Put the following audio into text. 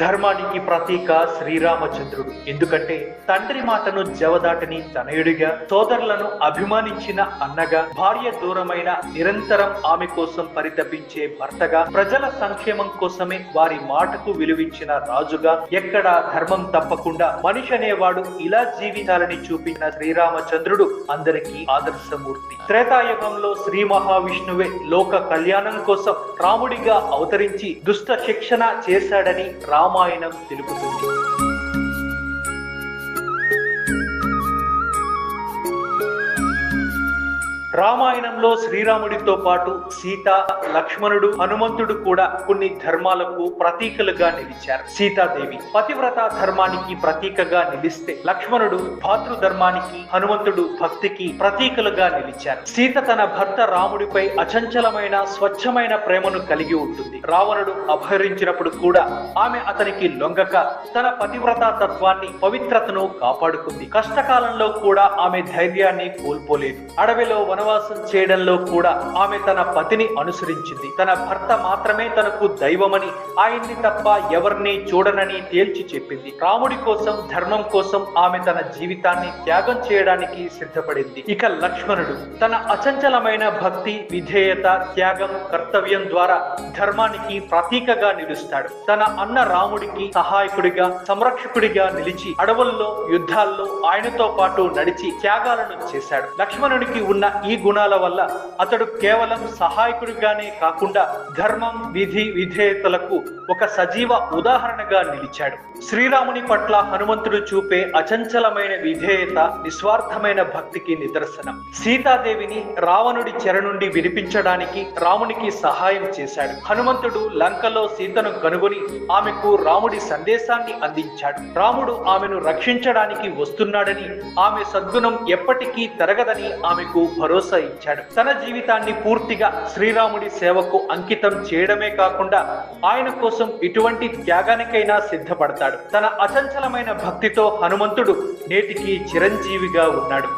ధర్మానికి ప్రతీక శ్రీరామచంద్రుడు. ఎందుకంటే తండ్రి మాటను జవదాటని తనయుడిగా సోదరులను అభిమానించిన అన్నగా భార్య దూరమైన నిరంతరం ఆమె కోసం పరితపించే భర్తగా ప్రజల సంక్షేమం కోసమే వారి మాటకు విలువించిన రాజుగా ఎక్కడ ధర్మం తప్పకుండా మనిషి అనేవాడు ఇలా జీవించాలని చూపిన శ్రీరామచంద్రుడు అందరికీ ఆదర్శమూర్తి. త్రేతాయుగంలో శ్రీ మహావిష్ణువే లోక కళ్యాణం కోసం రాముడిగా అవతరించి దుష్ట శిక్షణ చేశాడని రామాయణం తెలుపుతుంది రామాయణంలో శ్రీరాముడితో పాటు సీత లక్ష్మణుడు హనుమంతుడు కూడా కొన్ని ధర్మాలకు ప్రతీకలుగా నిలిచారు. సీతాదేవి పతివ్రత ధర్మానికి ప్రతీకగా నిలిస్తే లక్ష్మణుడు భాతృ ధర్మానికి హనుమంతుడు భక్తికి ప్రతీకలుగా నిలిచారు. సీత తన భర్త రాముడిపై అచంచలమైన స్వచ్ఛమైన ప్రేమను కలిగి ఉంటుంది. రావణుడు అపహరించినప్పుడు కూడా ఆమె అతనికి లొంగక తన పతివ్రత తత్వాన్ని పవిత్రతను కాపాడుకుంది. కష్టకాలంలో కూడా ఆమె ధైర్యాన్ని కోల్పోలేదు. అడవిలో వనవాసం చేయడంలో కూడా ఆమె తన పతిని అనుసరించింది. తన భర్త మాత్రమే తనకు దైవమని ఆయన్ని తప్ప ఎవరిని చూడనని తేల్చి చెప్పింది. రాముడి కోసం ధర్మం కోసం ఆమె తన జీవితాన్ని త్యాగం చేయడానికి సిద్ధపడింది. ఇక లక్ష్మణుడు తన అచంచలమైన భక్తి విధేయత త్యాగం కర్తవ్యం ద్వారా ధర్మానికి ప్రతీకగా నిలుస్తాడు. తన అన్న రాముడికి సహాయకుడిగా సంరక్షకుడిగా నిలిచి అడవుల్లో యుద్ధాల్లో ఆయనతో పాటు నడిచి త్యాగాలను చేశాడు. లక్ష్మణుడికి ఉన్న ఈ ఈ గుణాల వల్ల అతడు కేవలం సహాయకుడిగానే కాకుండా ధర్మం విధి విధేయతలకు ఒక సజీవ ఉదాహరణగా నిలిచాడు. శ్రీరాముని పట్ల హనుమంతుడు చూపే అచంచలమైన విధేయత నిస్వార్థమైన భక్తికి నిదర్శనం. సీతాదేవిని రావణుడి చెర నుండి విడిపించడానికి రామునికి సహాయం చేశాడు. హనుమంతుడు లంకలో సీతను కనుగొని ఆమెకు రాముడి సందేశాన్ని అందించాడు. రాముడు ఆమెను రక్షించడానికి వస్తున్నాడని ఆమె సద్గుణం ఎప్పటికీ తరగదని ఆమెకు భరోసా ఇచ్చాడు తన జీవితాన్ని పూర్తిగా శ్రీరాముడి సేవకు అంకితం చేయడమే కాకుండా ఆయన కోసం ఇటువంటి త్యాగానికైనా సిద్ధపడతాడు. తన అచంచలమైన భక్తితో హనుమంతుడు నేటికి చిరంజీవిగా ఉన్నాడు.